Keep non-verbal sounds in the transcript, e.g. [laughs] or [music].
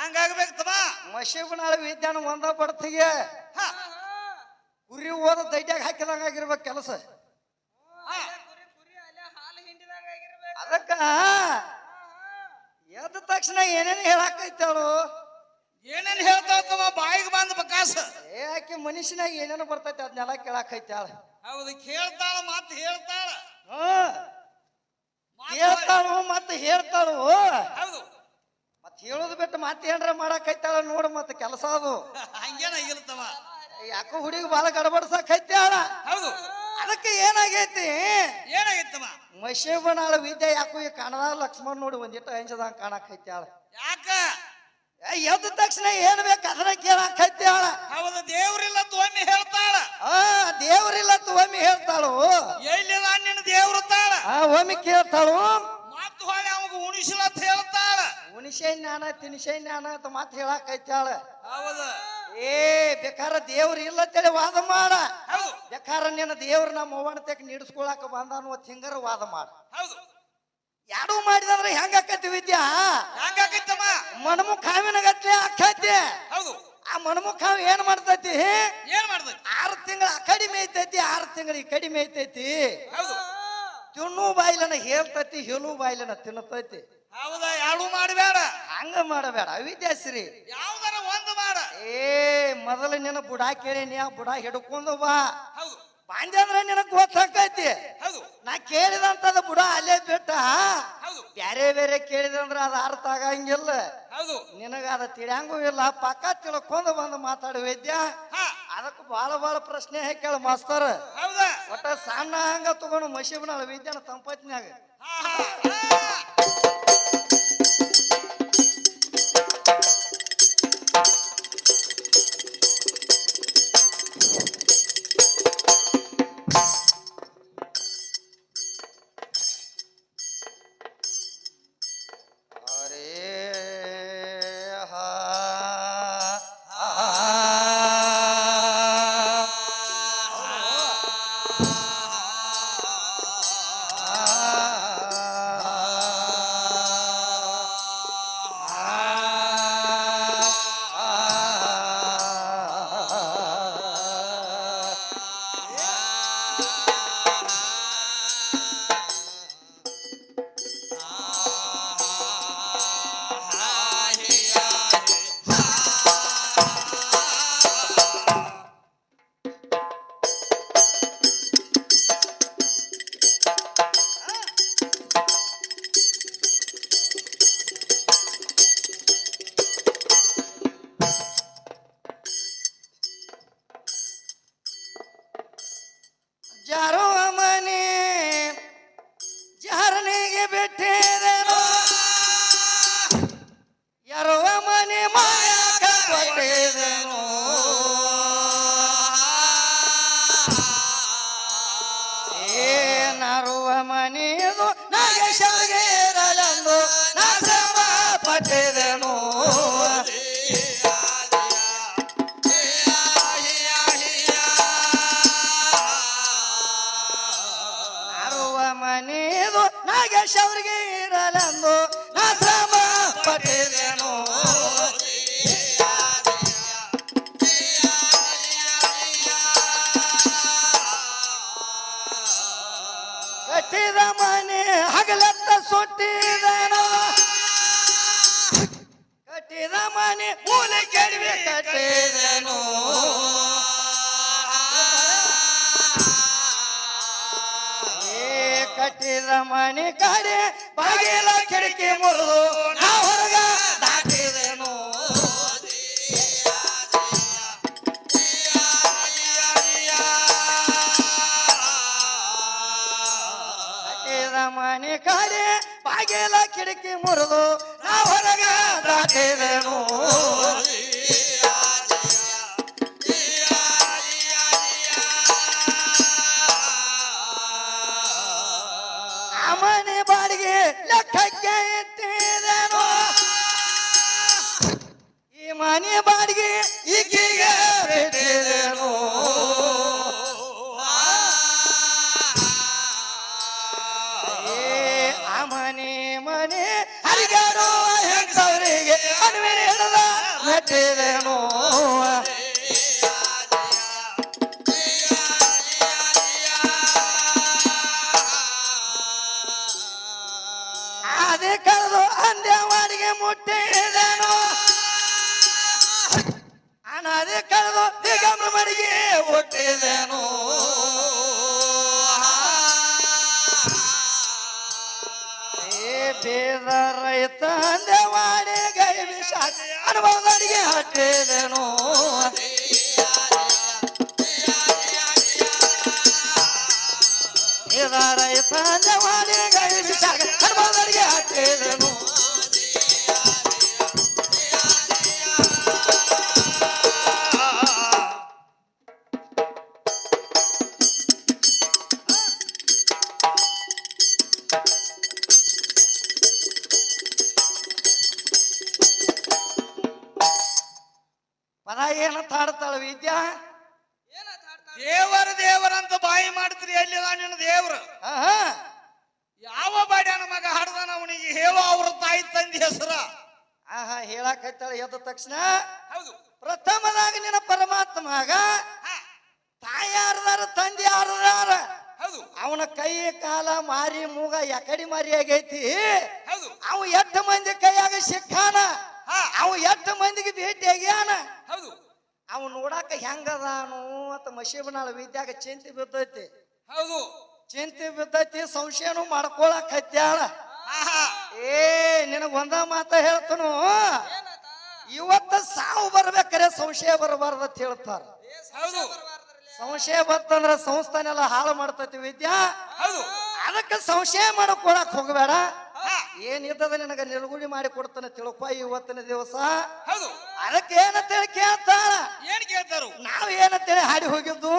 ಹಂಗಾಗ್ಬೇಕು ತಮ್ಮ. ಮಶೀಬನಾಳ ವಿದ್ಯಾನ ಒಂದ ಬಡ್ತಿಗೆ ಕುರಿ ಓದ ದೈಟ್ಯಾಗ ಹಾಕಿದಂಗ ಆಗಿರ್ಬೇಕು ಕೆಲಸ. ಅದಕ್ಕ ಎದ್ದ ತಕ್ಷಣ ಏನೇನು ಹೇಳಾಕೈತಾಳು? ಏನೇನು ಹೇಳ್ತಾವ ತಮ್ಮ ಬಾಯಿಗೆ ಬಂದ ಬಕಾಸ. ಏ ಆಕಿ ಮನುಷ್ಯನಾಗ ಏನೇನು ಬರ್ತೈತಿ ಅದನ್ನೆಲ್ಲ ಕೇಳಾಕೈತಾಳ. ಹೌದು ಕೇಳ್ತಾಳ ಮತ್ತೆ ಹೇಳ್ತಾಳ. ಹೇಳ್ತಾಳು ಮತ್ತೆ ಹೇಳ್ತಾಳು. ಹೌದು. ಮತ್ ಹೇಳೋದು ಬಿಟ್ಟು ಮತ್ತೆ ಏನ್ರ ಮಾಡಾಕೈತಾಳ ನೋಡು ಮತ್ತೆ ಕೆಲಸ ಅದು. [laughs] ಹಂಗೇನ ಇಲ್ತವ ಯಾಕೋ ಹುಡುಗಿ ಬಾಲ ಗಡಬಡ್ಸಕೈತಾಳ ಹೌದು. ಅದಕ್ಕೆ ಏನಾಗೈತಿ? ಏನಾಗೈತವ? ಮಶೇಬನಾಳ ವಿದ್ಯೆ ಯಾಕೋ ಈ ಕಾಣದ ಲಕ್ಷ್ಮಣ್ ನೋಡಿ ಒಂದಿಟ್ಟು ಅಂಜದಂಗ ಕಾಣಕೈತಾಳ ಯಾಕ? ಎದ್ದ ತಕ್ಷಣ ಏನ್ ಬೇಕು ಅದನ್ನ ಕೇಳಾಕೈತಾಳ ಹೌದು ದೇವ್ರಿಲ್ಲ ಒಮ್ಮೆ ಹೇಳ್ತಾಳ. ಆ ದೇವ್ರಿಲ್ಲ ಅಂತ ಒಮ್ಮೆ ಹೇಳ್ತಾಳು. ಎಲ್ಲಿಲ್ಲ ನಿನ್ನ ದೇವ್ರು ತಾಳ? ಆ ಒಮ್ಮೆ ಕೇಳ್ತಾಳು. ಮತ್ತೆ ಹೊಳೆ ಅವಾಗ ಉಣಿಸಿಲ್ಲ ಅಂತ ಜ್ಞಾನ ತಿನಿಸೆ ಜ್ಞಾನ ಅಂತ ಮಾತು ಹೇಳಾಕೈತಾಳ. ಹೌದು. ಏ ಬೇಕಾರ ದೇವ್ರು ಇಲ್ಲ ಅಂತೇಳಿ ವಾದ ಮಾಡ. ಬೇಕಾರ ನಿನ್ನ ದೇವ್ರು ನಮ್ಮ ಅವ್ವನ ತೆಕ್ ನೀಡಿಸ್ಕೊಳಕ ಬಂದಾನು ಅಂತ ಹಿಂಗಾರ ವಾದ ಮಾಡ. ಹೌದು. ಯಾರು ಮಾಡಿದಂದ್ರೆ ಹೆಂಗಾಕೈತಿ ವಿದ್ಯಾ? ಹಂಗಾಗಿತ್ತಮ್ಮ ಮಣಮುಖ ಹಾವಿನ ಗತ್ಲೆ ಆಕೈತಿ. ಹೌದು. ಆ ಮಣಮುಖ ಹಾವು ಏನ್ ಮಾಡ್ತೈತಿ? ಏನ್ ಮಾಡ್ತೈತಿ? ಆರು ತಿಂಗಳ ಕಡಿಮೆ ಐತೈತಿ ಆರು ತಿಂಗಳ ಈ ಐತೈತಿ. ಹೌದು. ತಿನ್ನು ಬಾಯಿಲನ ಹೇಳ್ತೈತಿ ಹೇಳು ಬಾಯಿಲನ ತಿನ್ನತೈತಿ. ಹೌದ? ಯಾರು ಮಾಡಬೇಡ. ಹಂಗ ಮಾಡಬೇಡ. ಅವಿದ್ಯಾಶ್ರೀ ಯಾವ್ದಾರ ಒಂದು ಮಾಡ. ಏ ಮೊದಲು ನಿನ್ನ ಬುಡ ಕೇಳೀನಿ ಆ ಬುಡ ಹಿಡ್ಕೊಂಡು ಬಾ. ಹೌದು. ಅಂದ್ರೆ ನಿನಗ್ ಗೊತ್ತಾಕೈತಿ ಹೌದು. ನಾ ಕೇಳಿದಂತದ ಬುಡ ಅಲ್ಲೇ ಬಿಟ್ಟ. ಹೌದು. ಬ್ಯಾರೆ ಬೇರೆ ಕೇಳಿದಂದ್ರ ಅದ ಅರ್ಥ ಆಗಂಗಿಲ್ಲ. ಹೌದು. ನಿನಗ ಅದ ತಿಳಿಯಂಗೂ ಇಲ್ಲ. ಪಕ್ಕ ತಿಳ್ಕೊಂಡು ಬಂದು ಮಾತಾಡು ವೈದ್ಯ. ಅದಕ್ಕೆ ಬಾಳ ಬಾಳ ಪ್ರಶ್ನೆ ಹಾಕ್ಯಾಳ ಮಾಸ್ತರ್. ಒಟ್ಟ ಸಣ್ಣ ಹಂಗ ತಗೊಂಡು ಮಶೀಬ್ನಾಳ ವೈದ್ಯನ ತಂಪತ್ನ್ಯಾಗ. ಜಾರುವ ಮನೆ ಜಾರನೆಗೆ ಬಿಟ್ಟಿದರು ಯಾರುವ ಮನೆ ಮಾಯಕ ಏ ಮನೆಯದು ನಾಗೇಶರಿಗೆ ಸುಟ್ಟಿದನು ಕಟ್ಟಿದ ಮನೆ ಮೂಲೆ ಕೆಡವಿ ಕಟ್ಟಿದನು? ಕಟ್ಟಿದ ಬಾಗಿಲ ನಾ ಮನೆ ಕಡೆ ಬಾಗಿಲ ಕಿಡಕಿ ಮುರಿದು ನಾ ಹೊರಗ ದಾಟಿದೆನು ಮುಟ್ಟಿದೇನು. ಅನಾದೆ ಕಳೆದು ದಿಗಂಬರ ಮಡಿಗೆ ಹುಟ್ಟಿದೇನು. ಬೇದ ರೈತ ಅಂದ್ಯವಾಡಿ ಗೈ ವಿಷ ಅನುಭವದಡಿಗೆ ಹಟ್ಟಿದೇನು. ಬೇದ ರೈತ ಅಂದ್ಯವಾಡಿ ಗೈ ವಿಷ ಅನುಭವದಡಿಗೆ ಹಟ್ಟಿದೇನು. ಏನಂತ ಹಾಡ್ತಾಳ ವಿದ್ಯಾ? ದೇವರ ದೇವರಂತ ಬಾಯಿ ಮಾಡ್ತೀರಿ ಎಲ್ಲಿದ ನಿನ್ನ ದೇವ್ರ. ಆಹಾ. ಯಾವ ಬಾಡ್ಯಾನ ಮಗ ಹಾಡ್ದಾನ ಅವನಿಗೆ? ಹೇಳೋ ಅವ್ರ ತಾಯಿ ತಂದೆ ಹೆಸರ. ಆಹಾ ಹೇಳಾಕೈತಾಳ ಎದ್ದ ತಕ್ಷಣ? ಹೌದು. ಪ್ರಥಮದಾಗ ನಿನ್ನ ಪರಮಾತ್ಮಗ ತಾಯಿ ಯಾರದಾರ ತಂದೆ ಯಾರದಾರ? ಹೌದು. ಅವನ ಕೈ ಕಾಲ ಮಾರಿ ಮೂಗ ಎಕಡಿ ಮಾರಿ ಆಗೈತಿ. ಹೌದು. ಅವ ಎಷ್ಟು ಮಂದಿ ಕೈಯಾಗ ಸಿಕ್ಕಾನ? ಹಾ. ಅವ ಎಷ್ಟು ಮಂದಿಗೆ ಭೇಟಿ ಆಗ್ಯಾನ? ಹೌದು. ಅವ ನೋಡಾಕ ಹೆಂಗದಾನು ಅಂತ ಮಶೀಬನಾಳ ವಿದ್ಯಾಗ ಚಿಂತೆ ಬಿದ್ದೈತಿ. ಹೌದು. ಚಿಂತೆ ಬಿದ್ದೈತಿ ಸಂಶಯನು ಮಾಡ್ಕೊಳಕ್ ಹತ್ಯಾಳ. ಏ ನಿನಗ ಒಂದ ಮಾತ ಹೇಳ್ತನು. ಇವತ್ತ ಸಾವು ಬರ್ಬೇಕಾರೆ ಸಂಶಯ ಬರಬಾರ್ದ ಅಂತ ಹೇಳ್ತಾರ. ಹೌದು. ಸಂಶಯ ಬರ್ತಂದ್ರ ಸಂಸ್ಥಾನೆಲ್ಲ ಹಾಳು ಮಾಡ್ತೈತಿ ವಿದ್ಯಾ. ಅದಕ್ಕೆ ಸಂಶಯ ಮಾಡಕ್ ಹೋಗಬೇಡ. ಏನಿದ್ದದ ನಿನಗ ನಿಲುಗುಡಿ ಮಾಡಿ ಕೊಡ್ತಾನೆ ತಿಳ್ಕೊ ಇವತ್ತಿನ ದಿವಸ? ಹೌದು. ಅದಕ್ಕೆ ಏನಂತೇಳಿ ಕೇಳ್ತಾಳ? ಏನ್ ಕೇಳ್ತಾರು? ನಾವ್ ಏನಂತೇಳಿ ಹಾಡಿ ಹೋಗಿದ್ದು?